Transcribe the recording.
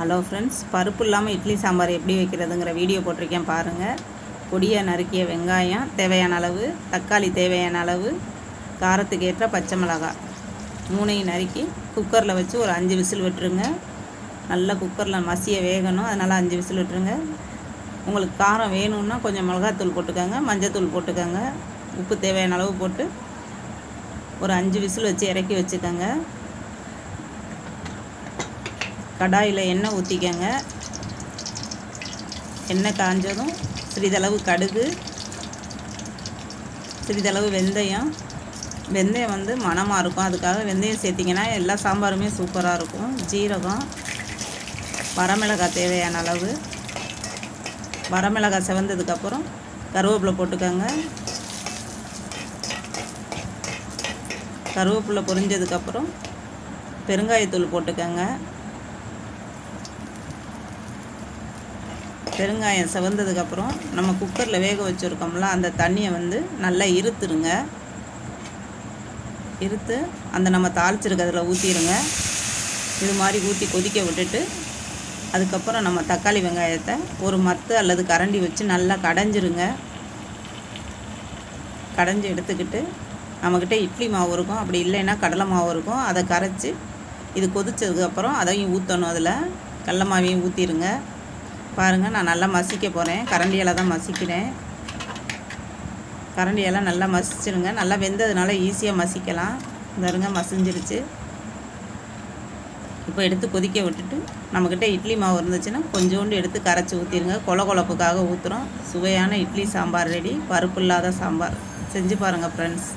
Hello friends பருப்பு இல்லாமல் இட்லி சாம்பார் எப்படி வைக்கிறதுங்கிற வீடியோ போட்டிருக்கேன் பாருங்கள் பொடியை நறுக்கிய வெங்காயம் தேவையான அளவு தக்காளி தேவையான அளவு காரத்துக்கு ஏற்ற பச்சை மிளகாய். மூணையும் நறுக்கி குக்கரில் வச்சு ஒரு அஞ்சு விசில் விட்டுருங்க. நல்லா குக்கரில் மசிய வேகணும் அதனால் அஞ்சு விசில் விட்டுருங்க. உங்களுக்கு காரம் வேணும்னா கொஞ்சம் மிளகாத்தூள் போட்டுக்கோங்க மஞ்சத்தூள் போட்டுக்கோங்க. உப்பு தேவையான அளவு போட்டு ஒரு அஞ்சு விசில் வச்சு இறக்கி வச்சுக்கோங்க. கடாயில் எண்ணெய் ஊற்றிக்கங்க எண்ணெய் காஞ்சதும் சிறிதளவு கடுகு சிறிதளவு வெந்தயம். வெந்தயம் வந்து மணமாக இருக்கும். அதுக்காக வெந்தயம் சேர்த்திங்கன்னா எல்லா சாம்பாருமே சூப்பராக இருக்கும். ஜீரகம் வரமிளகாய் தேவையான அளவு. வரமிளகாய் செவந்ததுக்கப்புறம் கருவேப்பிலை போட்டுக்கோங்க. கருவேப்பிலை பொரிஞ்சதுக்கப்புறம் பெருங்காயத்தூள் போட்டுக்கோங்க. பெருங்காயம் செவந்ததுக்கப்புறம் நம்ம குக்கரில் வேக வச்சுருக்கோம்ல அந்த தண்ணியை வந்து நல்லா இருத்துருங்க. இருத்து அந்த நம்ம தாளிச்சிருக்கிறதுல ஊற்றிடுங்க இது மாதிரி ஊற்றி கொதிக்க விட்டுட்டு அதுக்கப்புறம் நம்ம தக்காளி வெங்காயத்தை ஒரு மத்து அல்லது கரண்டி வச்சு நல்லா கடைஞ்சிருங்க. கடைஞ்சி எடுத்துக்கிட்டு நம்மக்கிட்ட இட்லி மாவு இருக்கும் அப்படி இல்லைன்னா கடலை மாவு இருக்கும். அதை கரைச்சி இது கொதிச்சதுக்கப்புறம் அதையும் ஊற்றணும் அதில். கடல மாவையும் ஊற்றிடுங்க பாருங்கள் நான் நல்லா மசிக்க போகிறேன் கரண்டியால் தான் மசிக்கிறேன். கரண்டியெல்லாம் நல்லா மசிச்சிருங்க. நல்லா வெந்ததுனால ஈஸியாக மசிக்கலாம். இந்த மசிஞ்சிருச்சு. இப்போ எடுத்து கொதிக்க விட்டுட்டு நம்மக்கிட்ட இட்லி மாவு இருந்துச்சுன்னா கொஞ்சோண்டு எடுத்து கரைச்சி ஊற்றிடுங்க கொல கொழப்புக்காக ஊற்றுறோம் சுவையான இட்லி சாம்பார் ரெடி. பருப்பு இல்லாத சாம்பார். செஞ்சு பாருங்கள் ஃப்ரெண்ட்ஸ்